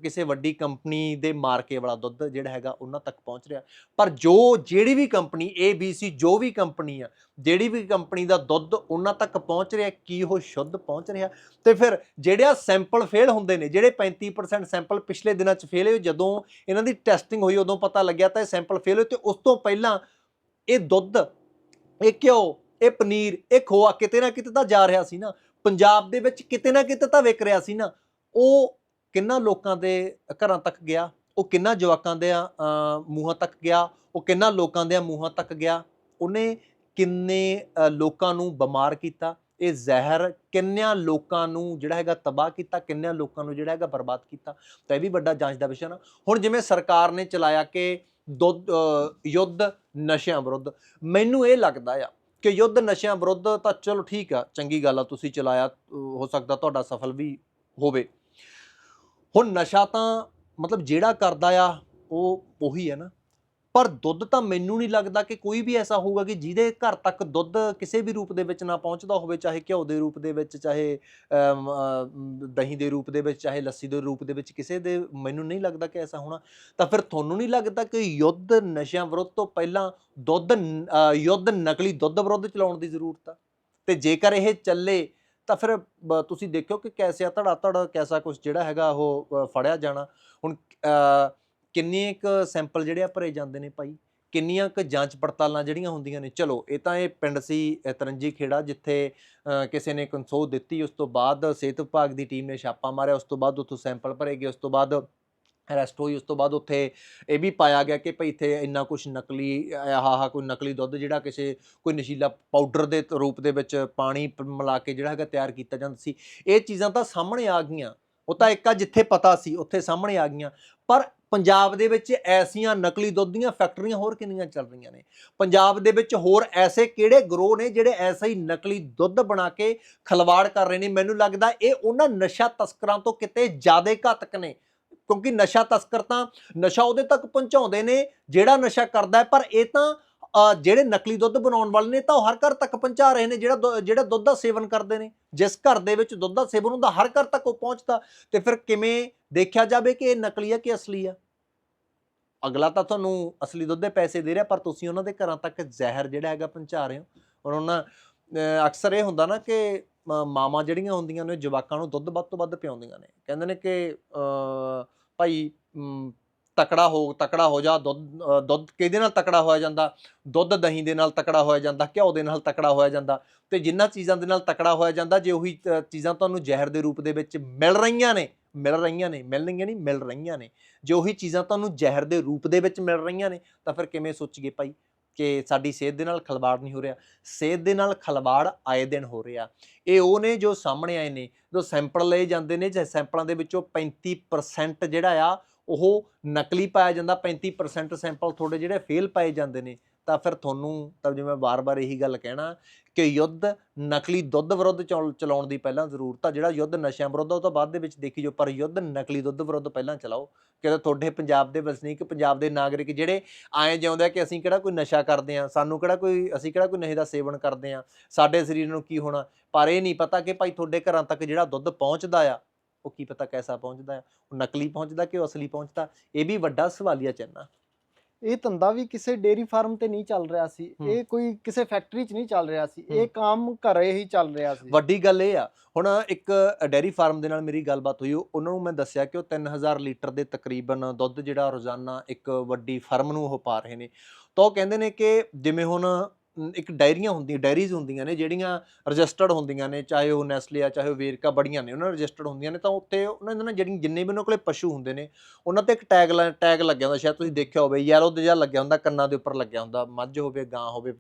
ਕਿਸੇ ਵੱਡੀ ਕੰਪਨੀ ਦੇ ਮਾਰਕੇ ਵਾਲਾ ਦੁੱਧ ਜਿਹੜਾ ਹੈਗਾ ਉਹਨਾਂ ਤੱਕ ਪਹੁੰਚ ਰਿਹਾ। ਪਰ ਜੋ ਜਿਹੜੀ ਵੀ ਕੰਪਨੀ ABC ਜੋ ਵੀ ਕੰਪਨੀ ਆ, ਜਿਹੜੀ ਵੀ ਕੰਪਨੀ ਦਾ ਦੁੱਧ ਉਹਨਾਂ ਤੱਕ ਪਹੁੰਚ ਰਿਹਾ, ਕੀ ਉਹ ਸ਼ੁੱਧ ਪਹੁੰਚ ਰਿਹਾ? ਤੇ ਫਿਰ ਜਿਹੜੇ ਆ ਸੈਂਪਲ ਫੇਲ ਹੁੰਦੇ ਨੇ, ਜਿਹੜੇ 35% ਸੈਂਪਲ ਪਿਛਲੇ ਦਿਨਾਂ 'ਚ ਫੇਲ ਹੋਏ, ਜਦੋਂ ਇਹਨਾਂ ਦੀ ਟੈਸਟਿੰਗ ਹੋਈ, ਉਦੋਂ ਪਤਾ ਲੱਗਿਆ ਤਾਂ ਇਹ ਸੈਂਪਲ ਫੇਲ ਹੋਏ ਤੇ ਉਸ ਤੋਂ ਪਹਿਲਾਂ ਇਹ ਦੁੱਧ, ਇਹ ਘਿਓ ਇਹ ਪਨੀਰ, ਇਹ ਖੋਆ ਕਿਤੇ ਨਾ ਕਿਤੇ ਤਾਂ ਜਾ ਰਿਹਾ ਸੀ ਨਾ। ਪੰਜਾਬ ਦੇ ਵਿੱਚ ਕਿਤੇ ਨਾ ਕਿਤੇ ਤਾਂ ਵਿਕ ਰਿਹਾ ਸੀ ਨਾ। ਉਹ ਕਿੰਨਾ ਲੋਕਾਂ ਦੇ ਘਰਾਂ ਤੱਕ ਗਿਆ? ਉਹ ਕਿੰਨਾ ਜਵਾਕਾਂ ਦੇ ਮੂੰਹਾਂ ਤੱਕ ਗਿਆ? ਉਹ ਕਿੰਨਾ ਲੋਕਾਂ ਦੇ ਮੂੰਹਾਂ ਤੱਕ ਗਿਆ? ਉਹਨੇ ਕਿੰਨੇ ਲੋਕਾਂ ਨੂੰ ਬਿਮਾਰ ਕੀਤਾ? ਇਹ ਜ਼ਹਿਰ ਕਿੰਨਿਆਂ ਲੋਕਾਂ ਨੂੰ ਜਿਹੜਾ ਹੈਗਾ ਤਬਾਹ ਕੀਤਾ? ਕਿੰਨਿਆਂ ਲੋਕਾਂ ਨੂੰ ਜਿਹੜਾ ਹੈਗਾ ਬਰਬਾਦ ਕੀਤਾ? ਤਾਂ ਇਹ ਵੀ ਵੱਡਾ ਜਾਂਚ ਦਾ ਵਿਸ਼ਾ ਨਾ। ਹੁਣ ਜਿਵੇਂ ਸਰਕਾਰ ਨੇ ਚਲਾਇਆ ਕਿ ਦੁੱਧ ਯੁੱਧ ਨਸ਼ਿਆਂ ਵਿਰੁੱਧ, ਮੈਨੂੰ ਇਹ ਲੱਗਦਾ ਆ ਕਿ ਯੁੱਧ ਨਸ਼ਿਆਂ ਵਿਰੁੱਧ ਤਾਂ ਚਲੋ ਠੀਕ ਆ, ਚੰਗੀ ਗੱਲ ਆ, ਤੁਸੀਂ ਚਲਾਇਆ ਹੋ ਸਕਦਾ ਤੁਹਾਡਾ ਸਫਲ ਵੀ ਹੋਵੇ। ਹੁਣ ਨਸ਼ਾ ਤਾਂ ਮਤਲਬ ਜਿਹੜਾ ਕਰਦਾ ਆ, ਉਹ ਉਹੀ ਹੈ ਨਾ। ਪਰ ਦੁੱਧ ਤਾਂ ਮੈਨੂੰ ਨਹੀਂ ਲੱਗਦਾ ਕਿ ਕੋਈ ਵੀ ਐਸਾ ਹੋਊਗਾ ਕਿ ਜਿਹਦੇ ਘਰ ਤੱਕ ਦੁੱਧ ਕਿਸੇ ਵੀ ਰੂਪ ਦੇ ਵਿੱਚ ਨਾ ਪਹੁੰਚਦਾ ਹੋਵੇ, ਚਾਹੇ ਘਿਓ ਦੇ ਰੂਪ ਦੇ ਵਿੱਚ, ਚਾਹੇ ਦਹੀਂ ਦੇ ਰੂਪ ਦੇ ਵਿੱਚ, ਚਾਹੇ ਲੱਸੀ ਦੇ ਰੂਪ ਦੇ ਵਿੱਚ ਕਿਸੇ ਦੇ ਮੈਨੂੰ ਨਹੀਂ ਲੱਗਦਾ ਕਿ ਐਸਾ ਹੋਣਾ। ਤਾਂ ਫਿਰ ਤੁਹਾਨੂੰ ਨਹੀਂ ਲੱਗਦਾ ਕਿ ਯੁੱਧ ਨਸ਼ਿਆਂ ਵਿਰੁੱਧ ਤੋਂ ਪਹਿਲਾਂ ਦੁੱਧ ਯੁੱਧ ਨਕਲੀ ਦੁੱਧ ਵਿਰੁੱਧ ਚਲਾਉਣ ਦੀ ਜ਼ਰੂਰਤ ਆ? ਤੇ ਜੇਕਰ ਇਹ ਚੱਲੇ, ਤਾਂ ਫਿਰ ਤੁਸੀਂ ਦੇਖਿਓ ਕਿ ਕੈਸਿਆ ਧੜਾ ਧੜ ਕੈਸਾ ਕੁਝ ਜਿਹੜਾ ਹੈਗਾ ਉਹ ਫੜਿਆ ਜਾਣਾ। ਹੁਣ ਕਿੰਨੇ ਇੱਕ ਸੈਂਪਲ ਜਿਹੜੇ ਆ ਭਰੇ ਜਾਂਦੇ ਨੇ ਭਾਈ? ਕਿੰਨੀਆਂ ਕੁ ਜਾਂਚ ਪੜਤਾਲਾਂ ਜਿਹੜੀਆਂ ਹੁੰਦੀਆਂ ਨੇ? ਚਲੋ, ਇਹ ਤਾਂ ਇਹ ਪਿੰਡ ਸੀ ਤਰੰਜੀ ਖੇੜਾ, ਜਿੱਥੇ ਕਿਸੇ ਨੇ ਕੰਸੋਹ ਦਿੱਤੀ, ਉਸ ਤੋਂ ਬਾਅਦ ਸਿਹਤ ਵਿਭਾਗ ਦੀ ਟੀਮ ਨੇ ਛਾਪਾ ਮਾਰਿਆ, ਉਸ ਤੋਂ ਬਾਅਦ ਉੱਥੋਂ ਸੈਂਪਲ ਭਰੇ ਗਏ, ਉਸ ਤੋਂ ਬਾਅਦ ਅਰੈਸਟ ਹੋਈ, ਉਸ ਤੋਂ ਬਾਅਦ ਉੱਥੇ ਇਹ ਵੀ ਪਾਇਆ ਗਿਆ ਕਿ ਭਈ ਇੱਥੇ ਇੰਨਾ ਕੁਝ ਨਕਲੀ, ਆਹਾ ਕੋਈ ਨਕਲੀ ਦੁੱਧ ਜਿਹੜਾ ਕਿਸੇ, ਕੋਈ ਨਸ਼ੀਲਾ ਪਾਊਡਰ ਦੇ ਰੂਪ ਦੇ ਵਿੱਚ ਪਾਣੀ ਮਿਲਾ ਕੇ ਜਿਹੜਾ ਹੈਗਾ ਤਿਆਰ ਕੀਤਾ ਜਾਂਦਾ ਸੀ। ਇਹ ਚੀਜ਼ਾਂ ਤਾਂ ਸਾਹਮਣੇ ਆ ਗਈਆਂ। ਉਹ ਤਾਂ ਇੱਕ ਆ ਜਿੱਥੇ ਪਤਾ ਸੀ, ਉੱਥੇ ਸਾਹਮਣੇ ਆ ਗਈਆਂ। ਪਰ ਪੰਜਾਬ ਦੇ ਵਿੱਚ ਐਸੀਆਂ ਨਕਲੀ ਦੁੱਧ ਦੀਆਂ ਫੈਕਟਰੀਆਂ ਹੋਰ ਕਿੰਨੀਆਂ ਚੱਲ ਰਹੀਆਂ ਨੇ? ਪੰਜਾਬ ਦੇ ਵਿੱਚ ਹੋਰ ਐਸੇ ਕਿਹੜੇ ਗਰੋਹ ਨੇ ਜਿਹੜੇ ਐਸਾ ਹੀ ਨਕਲੀ ਦੁੱਧ ਬਣਾ ਕੇ ਖਲਵਾੜ ਕਰ ਰਹੇ ਨੇ? ਮੈਨੂੰ ਲੱਗਦਾ ਇਹ ਉਹਨਾਂ ਨਸ਼ਾ ਤਸਕਰਾਂ ਤੋਂ ਕਿਤੇ ਜ਼ਿਆਦਾ ਘਾਤਕ ਨੇ। ਕਿਉਂਕਿ ਨਸ਼ਾ ਤਸਕਰ ਤਾਂ ਨਸ਼ਾ ਉਹਦੇ ਤੱਕ ਪਹੁੰਚਾਉਂਦੇ ਨੇ, ਜਿਹੜਾ ਨਸ਼ਾ ਕਰਦਾ ਹੈ, ਪਰ ਇਹ ਤਾਂ ਜਿਹੜੇ ਨਕਲੀ ਦੁੱਧ ਬਣਾਉਣ ਵਾਲੇ ਨੇ ਤਾਂ ਉਹ ਹਰ ਘਰ ਤੱਕ ਪਹੁੰਚਾ ਰਹੇ ਨੇ, ਜਿਹੜਾ ਦੁ- ਜਿਹੜਾ ਦੁੱਧ ਦਾ ਸੇਵਨ ਕਰਦੇ ਨੇ। ਜਿਸ ਘਰ ਦੇ ਵਿੱਚ ਦੁੱਧ ਦਾ ਸੇਵਨ ਹੁੰਦਾ, ਹਰ ਘਰ ਤੱਕ ਉਹ ਪਹੁੰਚਦਾ। ਤੇ ਫਿਰ ਕਿਵੇਂ ਦੇਖਿਆ ਜਾਵੇ ਕਿ ਇਹ ਨਕਲੀ ਆ ਕਿ ਅਸਲੀ ਆ ਅਗਲਾ ਤਾਂ ਤੁਹਾਨੂੰ ਅਸਲੀ ਦੁੱਧ ਦੇ ਪੈਸੇ ਦੇ ਰਿਹਾ, ਪਰ ਤੁਸੀਂ ਉਹਨਾਂ ਦੇ ਘਰਾਂ ਤੱਕ ਜ਼ਹਿਰ ਜਿਹੜਾ ਹੈਗਾ ਪਹੁੰਚਾ ਰਹੇ ਹੋ। ਔਰ ਉਹਨਾਂ ਅਕਸਰ ਇਹ ਹੁੰਦਾ ਨਾ ਕਿ ਮ- ਮਾਵਾਂ ਜਿਹੜੀਆਂ ਹੁੰਦੀਆਂ ਨੇ, ਜਵਾਕਾਂ ਨੂੰ ਦੁੱਧ ਵੱਧ ਤੋਂ ਵੱਧ ਪਿਆਉਂਦੀਆਂ ਨੇ। ਕਹਿੰਦੇ ਨੇ ਕਿ ਭਾਈ ਤਕੜਾ ਹੋ ਤਕੜਾ ਹੋ ਜਾ, ਦੁੱਧ ਦੁੱਧ ਕਿਹਦੇ ਨਾਲ ਤਕੜਾ ਹੋਇਆ ਜਾਂਦਾ? ਦੁੱਧ ਦਹੀਂ ਦੇ ਨਾਲ ਤਕੜਾ ਹੋਇਆ ਜਾਂਦਾ, ਘਿਓ ਦੇ ਨਾਲ ਤਕੜਾ ਹੋਇਆ ਜਾਂਦਾ। ਤੇ ਜਿੰਨਾ ਚੀਜ਼ਾਂ ਦੇ ਨਾਲ ਤਕੜਾ ਹੋਇਆ ਜਾਂਦਾ, ਜੇ ਉਹੀ ਚੀਜ਼ਾਂ ਤੁਹਾਨੂੰ ਜ਼ਹਿਰ ਦੇ ਰੂਪ ਦੇ ਵਿੱਚ ਮਿਲ ਰਹੀਆਂ ਨੇ, ਮਿਲ ਰਹੀਆਂ ਨੇ, ਮਿਲਣਗੀਆਂ ਨਹੀਂ, ਮਿਲ ਰਹੀਆਂ ਨੇ। ਜੇ ਉਹੀ ਚੀਜ਼ਾਂ ਤੁਹਾਨੂੰ ਜ਼ਹਿਰ ਦੇ ਰੂਪ ਦੇ ਵਿੱਚ ਮਿਲ ਰਹੀਆਂ ਨੇ, ਤਾਂ ਫਿਰ ਕਿਵੇਂ ਸੋਚੀਏ ਭਾਈ ਕਿ ਸਾਡੀ ਸਿਹਤ ਦੇ ਨਾਲ ਖਲਵਾੜ ਨਹੀਂ ਹੋ ਰਿਹਾ? ਸਿਹਤ ਦੇ ਨਾਲ ਖਲਵਾੜ ਆਏ ਦਿਨ ਹੋ ਰਿਹਾ। ਇਹ ਉਹ ਨੇ ਜੋ ਸਾਹਮਣੇ ਆਏ ਨੇ, ਜੋ ਸੈਂਪਲ ਲਏ ਜਾਂਦੇ ਨੇ, ਜੇ ਸੈਂਪਲਾਂ ਦੇ ਵਿੱਚੋਂ 35% ਜਿਹੜਾ ਆ ਉਹ ਨਕਲੀ ਪਾਇਆ ਜਾਂਦਾ 35% ਸੈਂਪਲ ਤੁਹਾਡੇ ਜਿਹੜੇ ਫੇਲ ਪਾਏ ਜਾਂਦੇ ਨੇ, ਤਾਂ ਫਿਰ ਤੁਹਾਨੂੰ, ਤਾਂ ਜਿਵੇਂ ਮੈਂ ਵਾਰ-ਵਾਰ ਇਹੀ ਗੱਲ ਕਹਿਣਾ ਕਿ ਯੁੱਧ ਨਕਲੀ ਦੁੱਧ ਵਿਰੁੱਧ ਚਲਾਉਣ ਦੀ ਪਹਿਲਾਂ ਜ਼ਰੂਰਤ ਆ, ਜਿਹੜਾ ਯੁੱਧ ਨਸ਼ਿਆਂ ਵਿਰੁੱਧ ਉਹ ਤਾਂ ਬਾਅਦ ਦੇ ਵਿੱਚ ਦੇਖੀ ਜੋ ਪਰ ਯੁੱਧ ਨਕਲੀ ਦੁੱਧ ਵਿਰੁੱਧ ਪਹਿਲਾਂ ਚਲਾਓ, ਕਿ ਤੁਹਾਡੇ ਪੰਜਾਬ ਦੇ ਵਸਨੀਕ, ਪੰਜਾਬ ਦੇ ਨਾਗਰਿਕ ਜਿਹੜੇ ਆਏ ਜਿਉਂਦੇ ਆ ਕਿ ਅਸੀਂ ਕਿਹੜਾ ਕੋਈ ਨਸ਼ਾ ਕਰਦੇ ਆ ਸਾਨੂੰ ਕਿਹੜਾ ਕੋਈ, ਅਸੀਂ ਕਿਹੜਾ ਕੋਈ ਨਸ਼ੇ ਦਾ ਸੇਵਨ ਕਰਦੇ ਆ ਸਾਡੇ ਸਰੀਰ ਨੂੰ ਕੀ ਹੋਣਾ, ਪਰ ਇਹ ਨਹੀਂ ਪਤਾ ਕਿ ਭਾਈ ਤੁਹਾਡੇ ਘਰਾਂ ਤੱਕ ਜਿਹੜਾ ਦੁੱਧ ਪਹੁੰਚਦਾ ਆ ਉਹ ਕੀ ਪਤਾ ਕੈਸਾ ਪਹੁੰਚਦਾ ਉਹ ਨਕਲੀ ਪਹੁੰਚਦਾ ਕਿ ਉਹ ਅਸਲੀ ਪਹੁੰਚਦਾ ਇਹ ਵੀ ਵੱਡਾ ਸਵਾਲੀਆ ਚਿੰਨ੍ਹ ਆ ਇਹ ਧੰਦਾ ਵੀ ਕਿਸੇ ਡੇਅਰੀ ਫਾਰਮ ਤੇ ਨਹੀਂ ਚੱਲ ਰਿਹਾ ਸੀ। ਇਹ ਕੋਈ ਕਿਸੇ ਫੈਕਟਰੀ 'ਚ ਨਹੀਂ ਚੱਲ ਰਿਹਾ ਸੀ। ਇਹ ਕੰਮ ਘਰੇ ਹੀ ਚੱਲ ਰਿਹਾ ਸੀ ਵੱਡੀ ਗੱਲ ਇਹ ਆ ਹੁਣ ਇੱਕ ਡੈਰੀ ਫਾਰਮ ਦੇ ਨਾਲ ਮੇਰੀ ਗੱਲਬਾਤ ਹੋਈ ਉਹ- ਉਹਨਾਂ ਨੂੰ ਮੈਂ ਦੱਸਿਆ ਕਿ ਉਹ 3000 ਲੀਟਰ ਦੇ ਤਕਰੀਬਨ ਦੁੱਧ ਜਿਹੜਾ ਰੋਜ਼ਾਨਾ ਇੱਕ ਵੱਡੀ ਫਰਮ ਨੂੰ ਉਹ ਪਾ ਰਹੇ ਨੇ ਤਾਂ ਉਹ ਕਹਿੰਦੇ ਨੇ ਕਿ ਜਿਵੇਂ ਹੁਣ ਇੱਕ ਡਾਇਰੀਆਂ ਹੁੰਦੀਆਂ, ਡਾਇਰੀਜ਼ ਹੁੰਦੀਆਂ ਨੇ, ਜਿਹੜੀਆਂ ਰਜਿਸਟਰਡ ਹੁੰਦੀਆਂ ਨੇ, ਚਾਹੇ ਉਹ ਨੈਸਲੇ ਆ ਚਾਹੇ ਉਹ ਵੇਰਕਾ ਬੜੀਆਂ ਨੇ, ਉਹਨਾਂ ਰਜਿਸਟਰਡ ਹੁੰਦੀਆਂ ਨੇ, ਤਾਂ ਉੱਤੇ ਉਹਨਾਂ ਦੇ ਨਾਲ ਜਿਹੜੀਆਂ, ਜਿੰਨੇ ਵੀ ਉਹਨਾਂ ਕੋਲੇ ਪਸ਼ੂ ਹੁੰਦੇ ਨੇ, ਉਹਨਾਂ ਤੇ ਇੱਕ ਟੈਗ ਟੈਗ ਲੱਗਿਆ ਹੁੰਦਾ, ਸ਼ਾਇਦ ਤੁਸੀਂ ਦੇਖਿਆ ਹੋਵੇ, ਯੈਲੋ ਤੇ ਜਿਹਾ ਲੱਗਿਆ ਹੁੰਦਾ, ਕੰਨਾਂ ਦੇ ਉੱਪਰ ਲੱਗਿਆ ਹੁੰਦਾ, ਮੱਝ ਹੋਵੇ, ਗਾਂ ਹੋਵੇ,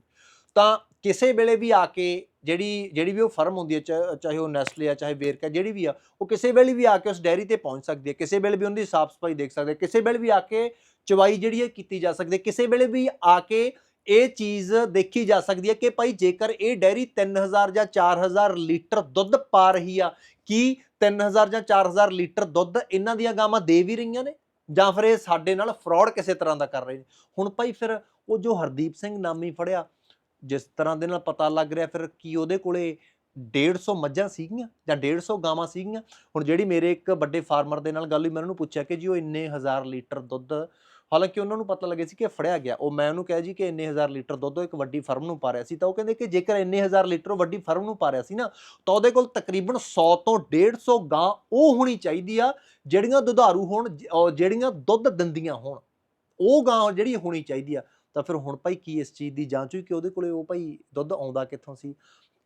ਤਾਂ ਕਿਸੇ ਵੇਲੇ ਵੀ ਆ ਕੇ ਜਿਹੜੀ ਜਿਹੜੀ ਵੀ ਉਹ ਫਰਮ ਹੁੰਦੀ ਹੈ ਚਾਹੇ ਉਹ ਨੈਸਲੇ ਆ ਚਾਹੇ ਵੇਰਕਾ, ਜਿਹੜੀ ਵੀ ਆ, ਉਹ ਕਿਸੇ ਵੇਲੇ ਵੀ ਆ ਕੇ ਉਸ ਡੈਰੀ ਤੇ ਪਹੁੰਚ ਸਕਦੀ ਹੈ, ਕਿਸੇ ਵੇਲੇ ਵੀ ਉਹਦੀ ਸਾਫ਼ ਸਫ਼ਾਈ ਦੇਖ ਸਕਦੇ ਕਿਸੇ ਵੇਲੇ ਵੀ ਆ ਕੇ ਚਵਾਈ ਜਿਹੜੀ ਹੈ ਕੀਤੀ ਜਾ ਸਕਦੀ ਹੈ, ਕਿਸੇ ਵੇਲੇ ਵੀ ਆ ਕੇ ਇਹ ਚੀਜ਼ ਦੇਖੀ ਜਾ ਸਕਦੀ ਹੈ ਕਿ ਭਾਈ ਜੇਕਰ ਇਹ ਡੈਰੀ 3000 ਜਾਂ 4000 ਲੀਟਰ ਦੁੱਧ ਪਾ ਰਹੀ ਆ, ਕੀ 3000 ਜਾਂ 4000 ਲੀਟਰ ਦੁੱਧ ਇਹਨਾਂ ਦੀਆਂ ਗਾਵਾਂ ਦੇ ਵੀ ਰਹੀਆਂ ਨੇ? ਜਾਂ ਫਿਰ ਇਹ ਸਾਡੇ ਨਾਲ ਫਰਾਡ ਕਿਸੇ ਤਰ੍ਹਾਂ ਦਾ ਕਰ ਰਹੇ ਨੇ? ਹੁਣ ਭਾਈ ਫਿਰ ਉਹ ਜੋ ਹਰਦੀਪ ਸਿੰਘ ਨਾਮੀ ਫੜਿਆ, ਜਿਸ ਤਰ੍ਹਾਂ ਦੇ ਨਾਲ ਪਤਾ ਲੱਗ ਰਿਹਾ, ਫਿਰ ਕੀ ਉਹਦੇ ਕੋਲੇ 150 ਮੱਝਾਂ ਸੀਗੀਆਂ ਜਾਂ 150 ਗਾਵਾਂ ਸੀਗੀਆਂ? ਹੁਣ ਜਿਹੜੀ ਮੇਰੇ ਇੱਕ ਵੱਡੇ ਫਾਰਮਰ ਦੇ ਨਾਲ ਗੱਲ ਹੋਈ, ਮੈਂ ਉਹਨੂੰ ਪੁੱਛਿਆ ਕਿ ਜੀ ਉਹ ਇੰਨੇ ਹਜ਼ਾਰ ਲੀਟਰ ਦੁੱਧ ਹਾਲਾਂਕਿ ਉਹਨਾਂ ਨੂੰ ਪਤਾ ਲੱਗਿਆ ਸੀ ਕਿ ਫੜਿਆ ਗਿਆ। ਉਹ ਮੈਂ ਉਹਨੂੰ ਕਿਹਾ ਜੀ ਕਿ ਇੰਨੇ ਹਜ਼ਾਰ ਲੀਟਰ ਦੁੱਧ ਇੱਕ ਵੱਡੀ ਫਰਮ ਨੂੰ ਪਾ ਰਿਹਾ ਸੀ ਤਾਂ ਉਹ ਕਹਿੰਦੇ ਕਿ ਜੇਕਰ ਇੰਨੇ ਹਜ਼ਾਰ ਲੀਟਰ ਵੱਡੀ ਫਰਮ ਨੂੰ ਪਾ ਰਿਹਾ ਸੀ ਨਾ, ਤਾਂ ਉਹਦੇ ਕੋਲ ਤਕਰੀਬਨ 100 ਤੋਂ 150 ਗਾਂ ਉਹ ਹੋਣੀ ਚਾਹੀਦੀ ਆ, ਜਿਹੜੀਆਂ ਦੁਧਾਰੂ ਹੋਣ ਜਿਹੜੀਆਂ ਦੁੱਧ ਦਿੰਦੀਆਂ ਹੋਣ, ਉਹ ਗਾਂ ਜਿਹੜੀ ਹੋਣੀ ਚਾਹੀਦੀ ਆ। ਤਾਂ ਫਿਰ ਹੁਣ ਭਾਈ ਕੀ ਇਸ ਚੀਜ਼ ਦੀ ਜਾਂਚ ਹੋਈ ਕਿ ਉਹਦੇ ਕੋਲੇ ਉਹ ਭਾਈ ਦੁੱਧ ਆਉਂਦਾ ਕਿੱਥੋਂ ਸੀ?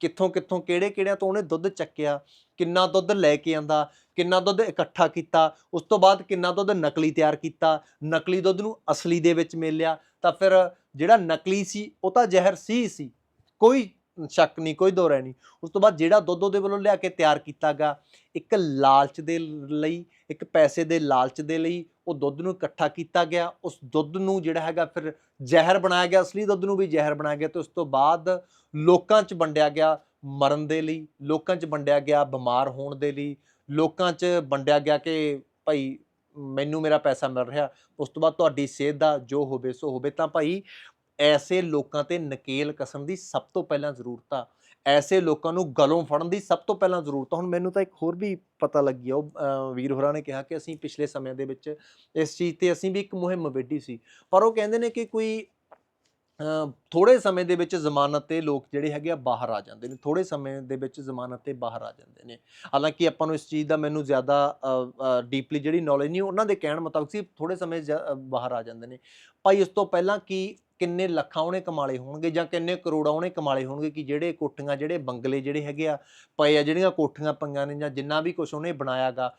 ਕਿੱਥੋਂ ਕਿੱਥੋਂ, ਕਿਹੜੇ ਕਿਹੜਿਆਂ ਤੋਂ ਉਹਨੇ ਦੁੱਧ ਚੱਕਿਆ, ਕਿੰਨਾ ਦੁੱਧ ਲੈ ਕੇ ਆਂਦਾ, ਕਿੰਨਾ ਦੁੱਧ ਇਕੱਠਾ ਕੀਤਾ, ਉਸ ਤੋਂ ਬਾਅਦ ਕਿੰਨਾ ਦੁੱਧ ਨਕਲੀ ਤਿਆਰ ਕੀਤਾ, ਨਕਲੀ ਦੁੱਧ ਨੂੰ ਅਸਲੀ ਦੇ ਵਿੱਚ ਮਿਲਿਆ, ਤਾਂ ਫਿਰ ਜਿਹੜਾ ਨਕਲੀ ਸੀ, ਉਹ ਤਾਂ ਜ਼ਹਿਰ ਸੀ ਸੀ। ਕੋਈ ਸ਼ੱਕ ਨਹੀਂ, ਕੋਈ ਦੋਰਾ ਨਹੀਂ। ਉਸ ਤੋਂ ਬਾਅਦ ਜਿਹੜਾ ਦੁੱਧ ਉਹਦੇ ਵੱਲੋਂ ਲਿਆ ਕੇ ਤਿਆਰ ਕੀਤਾ ਗਿਆ, ਇੱਕ ਲਾਲਚ ਦੇ ਲਈ, ਇੱਕ ਪੈਸੇ ਦੇ ਲਾਲਚ ਦੇ ਲਈ ਉਹ ਦੁੱਧ ਨੂੰ ਇਕੱਠਾ ਕੀਤਾ ਗਿਆ। ਉਸ ਦੁੱਧ ਨੂੰ ਜਿਹੜਾ ਹੈਗਾ ਫਿਰ ਜ਼ਹਿਰ ਬਣਾਇਆ ਗਿਆ, ਅਸਲੀ ਦੁੱਧ ਨੂੰ ਵੀ ਜ਼ਹਿਰ ਬਣਾਇਆ ਗਿਆ ਤੇ ਉਸ ਤੋਂ ਬਾਅਦ ਲੋਕਾਂ 'ਚ ਵੰਡਿਆ ਗਿਆ ਮਰਨ ਦੇ ਲਈ, ਲੋਕਾਂ 'ਚ ਵੰਡਿਆ ਗਿਆ ਬਿਮਾਰ ਹੋਣ ਦੇ ਲਈ, ਲੋਕਾਂ 'ਚ ਵੰਡਿਆ ਗਿਆ ਕਿ ਭਾਈ ਮੈਨੂੰ ਮੇਰਾ ਪੈਸਾ ਮਿਲ ਰਿਹਾ, ਉਸ ਤੋਂ ਬਾਅਦ ਤੁਹਾਡੀ ਸਿਹਤ ਦਾ ਜੋ ਹੋਵੇ ਸੋ ਹੋਵੇ ਤਾਂ ਭਾਈ ਐਸੇ ਲੋਕਾਂ ਤੇ ਨਕੇਲ ਕਸਣ ਦੀ ਸਭ ਤੋਂ ਪਹਿਲਾਂ ਜ਼ਰੂਰਤ ਆ। ਐਸੇ ਲੋਕਾਂ ਨੂੰ ਗਲੋਂ ਫੜਨ ਦੀ ਸਭ ਤੋਂ ਪਹਿਲਾਂ ਜ਼ਰੂਰਤ ਆ। ਹੁਣ ਮੈਨੂੰ ਤਾਂ ਇੱਕ ਹੋਰ ਵੀ ਪਤਾ ਲੱਗੀ ਆ। ਉਹ ਵੀਰ ਹੋਰਾਂ ਨੇ ਕਿਹਾ ਕਿ ਅਸੀਂ ਪਿਛਲੇ ਸਮਿਆਂ ਦੇ ਵਿੱਚ ਇਸ ਚੀਜ਼ ਤੇ ਅਸੀਂ ਵੀ ਇੱਕ ਮੁਹਿੰਮ ਵਿੱਢੀ ਸੀ। ਪਰ ਉਹ ਕਹਿੰਦੇ ਨੇ ਕਿ ਕੋਈ ਥੋੜੇ ਸਮੇਂ ਦੇ ਵਿੱਚ ਜ਼ਮਾਨਤ ਤੇ ਲੋਕ ਜਿਹੜੇ ਹੈਗੇ ਆ ਬਾਹਰ ਆ ਜਾਂਦੇ ਨੇ। ਥੋੜੇ ਸਮੇਂ ਦੇ ਵਿੱਚ ਜ਼ਮਾਨਤ ਤੇ ਬਾਹਰ ਆ ਜਾਂਦੇ ਨੇ। ਹਾਲਾਂਕਿ ਆਪਾਂ ਨੂੰ ਇਸ ਚੀਜ਼ ਦਾ ਮੈਨੂੰ ਜ਼ਿਆਦਾ ਡੀਪਲੀ ਜਿਹੜੀ ਨੌਲੇਜ ਨਹੀਂ, ਉਹਨਾਂ ਦੇ ਕਹਿਣ ਮੁਤਾਬਕ ਸੀ ਥੋੜੇ ਸਮੇਂ ਜ- ਬਾਹਰ ਆ ਜਾਂਦੇ ਨੇ। ਭਾਈ, ਇਸ ਤੋਂ ਪਹਿਲਾਂ ਕਿ ਕਿੰਨੇ ਲੱਖਾਂ ਉਹਨੇ ਕਮਾਲੇ ਹੋਣਗੇ ਜਾਂ ਕਿੰਨੇ ਕਰੋੜਾਂ ਉਹਨੇ ਕਮਾਲੇ ਹੋਣਗੇ ਕਿ ਜਿਹੜੇ ਕੋਠੀਆਂ ਜਿਹੜੇ ਬੰਗਲੇ ਜਿਹੜੇ ਹੈਗੇ ਆ ਪਏ ਆ ਜਿਹੜੀਆਂ ਕੋਠੀਆਂ ਪਈਆਂ ਨੇ ਜਾਂ ਜਿੰਨਾ ਵੀ ਕੁਝ ਉਹਨੇ ਬਣਾਇਆਗਾ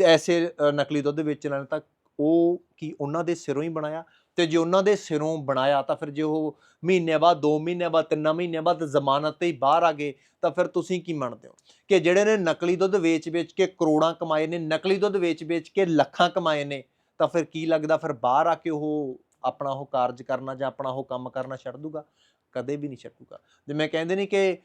ਐਸੇ ਅ, ਨਕਲੀ ਦੁੱਧ ਵੇਚਣ ਵਾਲੇ ਤਾਂ ਉਹ ਕੀ ਉਹਨਾਂ ਦੇ ਸਿਰੋਂ ਹੀ ਬਣਾਇਆ? ਤੇ ਜੇ ਉਹਨਾਂ ਦੇ ਸਿਰੋਂ ਬਣਾਇਆ ਤਾਂ ਫਿਰ ਜੇ ਉਹ ਮਹੀਨੇ ਬਾਅਦ 2 ਮਹੀਨੇ ਬਾਅਦ 3 ਮਹੀਨੇ ਬਾਅਦ ਜ਼ਮਾਨਤ ਤੇ ਹੀ ਬਾਹਰ ਆ ਗਏ ਤਾਂ ਫਿਰ ਤੁਸੀਂ ਕੀ ਮੰਨਦੇ ਹੋ? ਕਿ ਜਿਹੜੇ ਨੇ ਨਕਲੀ ਦੁੱਧ ਵੇਚ-ਵੇਚ ਕੇ ਕਰੋੜਾਂ ਕਮਾਏ ਨੇ ਨਕਲੀ ਦੁੱਧ ਵੇਚ-ਵੇਚ ਕੇ ਲੱਖਾਂ ਕਮਾਏ ਨੇ ਤਾਂ ਫਿਰ ਕੀ ਲੱਗਦਾ ਫਿਰ ਬਾਹਰ ਆ ਕੇ ਉਹ ਆਪਣਾ ਉਹ ਕਾਰਜ ਕਰਨਾ ਜਾਂ ਆਪਣਾ ਉਹ ਕੰਮ ਕਰਨਾ ਛੱਡ ਦੂਗਾ, ਕਦੇ ਵੀ ਨਹੀਂ ਛੱਡੂਗਾ। ਜਿਵੇਂ ਕਹਿੰਦੇ ਨੇ ਕਿ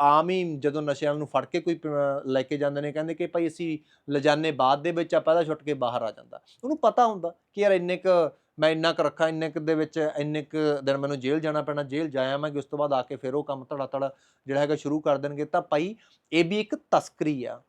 ਆਮ ਹੀ ਜਦੋਂ ਨਸ਼ਿਆਂ ਨੂੰ ਫੜ ਕੇ ਕੋਈ ਪ- ਲੈ ਕੇ ਜਾਂਦੇ ਨੇ, ਕਹਿੰਦੇ ਕਿ ਭਾਈ ਅਸੀਂ ਲਜਾਨੇ ਬਾਅਦ ਦੇ ਵਿੱਚ ਆਪਾਂ ਇਹਦਾ ਛੁੱਟ ਕੇ ਬਾਹਰ ਆ ਜਾਂਦਾ। ਉਹਨੂੰ ਪਤਾ ਹੁੰਦਾ ਕਿ ਯਾਰ ਇੰਨੇ ਕ, ਮੈਂ ਇੰਨਾ ਕੁ ਰੱਖਾਂ, ਇੰਨੇ ਕੁ ਦੇ ਵਿੱਚ, ਇੰਨੇ ਕੁ ਦਿਨ ਮੈਨੂੰ ਜੇਲ੍ਹ ਜਾਣਾ ਪੈਣਾ, ਜੇਲ੍ਹ ਜਾਇਆ ਮੈਂ ਕਿ ਉਸ ਤੋਂ ਬਾਅਦ ਆ ਕੇ ਫਿਰ ਉਹ ਕੰਮ ਧੜਾ ਧੜ ਜਿਹੜਾ ਹੈਗਾ ਸ਼ੁਰੂ ਕਰ ਦੇਣਗੇ। ਤਾਂ ਭਾਈ ਇਹ ਵੀ ਇੱਕ ਤਸਕਰੀ ਆ।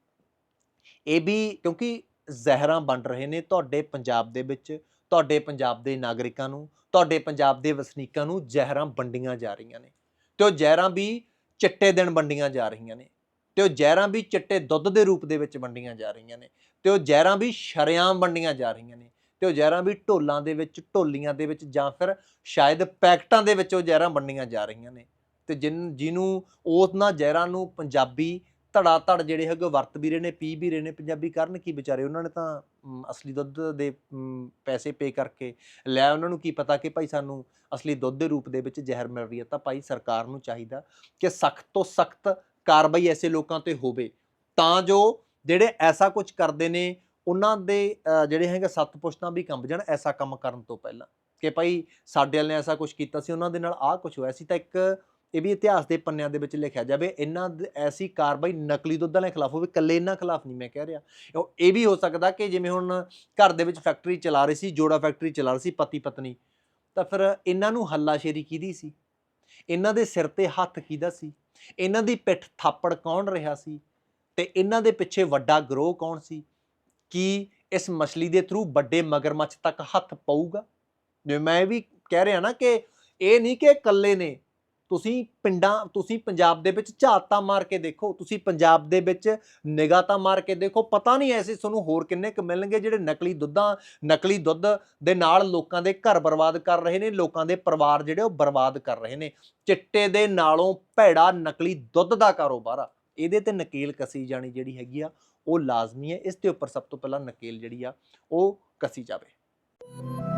ਇਹ ਵੀ ਕਿਉਂਕਿ ਜ਼ਹਿਰਾਂ ਬਣ ਰਹੇ ਨੇ ਤੁਹਾਡੇ ਪੰਜਾਬ ਦੇ ਵਿੱਚ ਤੁਹਾਡੇ ਪੰਜਾਬ ਦੇ ਨਾਗਰਿਕਾਂ ਨੂੰ, ਤੁਹਾਡੇ ਪੰਜਾਬ ਦੇ ਵਸਨੀਕਾਂ ਨੂੰ ਜ਼ਹਿਰਾਂ ਵੰਡੀਆਂ ਜਾ ਰਹੀਆਂ ਨੇ ਤੇ ਉਹ ਜ਼ਹਿਰਾਂ ਵੀ ਚਿੱਟੇ ਦਿਨ ਵੰਡੀਆਂ ਜਾ ਰਹੀਆਂ ਨੇ ਤੇ ਉਹ ਜ਼ਹਿਰਾਂ ਵੀ ਚਿੱਟੇ ਦੁੱਧ ਦੇ ਰੂਪ ਦੇ ਵਿੱਚ ਵੰਡੀਆਂ ਜਾ ਰਹੀਆਂ ਨੇ ਤੇ ਉਹ ਜ਼ਹਿਰਾਂ ਵੀ ਸ਼ਰੇਆਮ ਵੰਡੀਆਂ ਜਾ ਰਹੀਆਂ ਨੇ ਤੇ ਉਹ ਜ਼ਹਿਰਾਂ ਵੀ ਢੋਲਾਂ ਦੇ ਵਿੱਚ, ਢੋਲੀਆਂ ਦੇ ਵਿੱਚ ਜਾਂ ਫਿਰ ਸ਼ਾਇਦ ਪੈਕਟਾਂ ਦੇ ਵਿੱਚ ਉਹ ਜ਼ਹਿਰਾਂ ਵੰਡੀਆਂ ਜਾ ਰਹੀਆਂ ਨੇ ਤੇ ਜਿਨ, ਜਿਹਨੂੰ ਉਹਨਾਂ ਜ਼ਹਿਰਾਂ ਨੂੰ ਪੰਜਾਬੀ ਧੜਾ ਧੜ ਜਿਹੜੇ ਹੈਗੇ ਵਰਤ ਵੀ ਰਹੇ ਨੇ, ਪੀ ਵੀ ਰਹੇ ਨੇ, ਪੰਜਾਬੀ ਕਰਨ ਕੀ ਵਿਚਾਰੇ? ਉਹਨਾਂ ਨੇ ਤਾਂ ਅਸਲੀ ਦੁੱਧ ਦੇ ਪੈਸੇ ਪੇ ਕਰਕੇ ਲੈ ਉਹਨਾਂ ਨੂੰ ਕੀ ਪਤਾ ਕਿ ਭਾਈ ਸਾਨੂੰ ਅਸਲੀ ਦੁੱਧ ਦੇ ਰੂਪ ਦੇ ਵਿੱਚ ਜ਼ਹਿਰ ਮਿਲ ਰਹੀ ਹੈ? ਤਾਂ ਭਾਈ ਸਰਕਾਰ ਨੂੰ ਚਾਹੀਦਾ ਕਿ ਸਖਤ ਤੋਂ ਸਖਤ ਕਾਰਵਾਈ ਐਸੇ ਲੋਕਾਂ ਤੇ ਹੋਵੇ। ਤਾਂ ਜੋ ਜਿਹੜੇ ਐਸਾ ਕੁਝ ਕਰਦੇ ਨੇ, ਉਹਨਾਂ ਦੇ ਜਿਹੜੇ ਹੈਗੇ ਸੱਤ ਪੁਸ਼ਤਾਂ ਵੀ ਕੰਬ ਜਾਣ ਐਸਾ ਕੰਮ ਕਰਨ ਤੋਂ ਪਹਿਲਾਂ। ਕਿ ਭਾਈ ਸਾਡੇ ਵਾਲੇ ਨੇ ਐਸਾ ਕੁਝ ਕੀਤਾ ਸੀ, ਉਹਨਾਂ ਦੇ ਨਾਲ ਆਹ ਕੁਝ ਹੋਇਆ ਸੀ। ਤਾਂ ਇੱਕ ਇਹ ਵੀ ਇਤਿਹਾਸ ਦੇ ਪੰਨਿਆਂ ਦੇ ਵਿੱਚ ਲਿਖਿਆ ਜਾਵੇ, ਇਹਨਾਂ ਐਸੀ ਕਾਰਵਾਈ ਨਕਲੀ ਦੁੱਧ ਵਾਲਿਆਂ ਖਿਲਾਫ ਹੋਵੇ, ਇਕੱਲੇ ਇਹਨਾਂ ਖਿਲਾਫ ਨਹੀਂ ਮੈਂ ਕਹਿ ਰਿਹਾ। ਉਹ ਇਹ ਵੀ ਹੋ ਸਕਦਾ ਕਿ ਜਿਵੇਂ ਹੁਣ ਘਰ ਦੇ ਵਿੱਚ ਫੈਕਟਰੀ ਚਲਾ ਰਹੀ ਸੀ, ਜੋੜਾ ਫੈਕਟਰੀ ਚਲਾ ਰਹੀ ਸੀ, ਪਤੀ ਪਤਨੀ, ਤਾਂ ਫਿਰ ਇਹਨਾਂ ਨੂੰ ਹੱਲਾਸ਼ੇਰੀ ਕਿਹਦੀ ਸੀ? ਇਹਨਾਂ ਦੇ ਸਿਰ ਤੇ ਹੱਥ ਕਿਹਦਾ ਸੀ? ਇਹਨਾਂ ਦੀ ਪਿੱਠ ਥਾਪੜ ਕੌਣ ਰਿਹਾ ਸੀ? ਤੇ ਇਹਨਾਂ ਦੇ ਪਿੱਛੇ ਵੱਡਾ ਗਰੋਹ ਕੌਣ ਸੀ? ਕੀ ਇਸ ਮਛਲੀ ਦੇ ਥਰੂ ਵੱਡੇ ਮਗਰਮੱਛ ਤੱਕ ਹੱਥ ਪਊਗਾ? ਜਿਵੇਂ ਮੈਂ ਵੀ ਕਹਿ ਰਿਹਾ ਨਾ ਕਿ ਇਹ ਨਹੀਂ ਕਿ ਇਕੱਲੇ ਨੇ ਤੁਸੀਂ ਪਿੰਡਾਂ, ਤੁਸੀਂ ਪੰਜਾਬ ਦੇ ਵਿੱਚ ਝਾਤਾਂ ਮਾਰ ਕੇ ਦੇਖੋ, ਤੁਸੀਂ ਪੰਜਾਬ ਦੇ ਵਿੱਚ ਨਿਗਾਹਤਾਂ ਮਾਰ ਕੇ ਦੇਖੋ, ਪਤਾ ਨਹੀਂ ਐਸੇ ਤੁਹਾਨੂੰ ਹੋਰ ਕਿੰਨੇ ਕੁ ਮਿਲਣਗੇ ਜਿਹੜੇ ਨਕਲੀ ਦੁੱਧਾਂ, ਨਕਲੀ ਦੁੱਧ ਦੇ ਨਾਲ ਲੋਕਾਂ ਦੇ ਘਰ ਬਰਬਾਦ ਕਰ ਰਹੇ ਨੇ, ਲੋਕਾਂ ਦੇ ਪਰਿਵਾਰ ਜਿਹੜੇ ਉਹ ਬਰਬਾਦ ਕਰ ਰਹੇ ਨੇ। ਚਿੱਟੇ ਦੇ ਨਾਲੋਂ ਭੈੜਾ ਨਕਲੀ ਦੁੱਧ ਦਾ ਕਾਰੋਬਾਰ ਆ। ਇਹਦੇ ਤੇ ਨਕੇਲ ਕਸੀ ਜਾਣੀ ਜਿਹੜੀ ਹੈਗੀ ਆ, ਉਹ ਲਾਜ਼ਮੀ ਹੈ। ਇਸ ਦੇ ਉੱਪਰ ਸਭ ਤੋਂ ਪਹਿਲਾਂ ਨਕੇਲ ਜਿਹੜੀ ਆ, ਉਹ ਕਸੀ ਜਾਵੇ।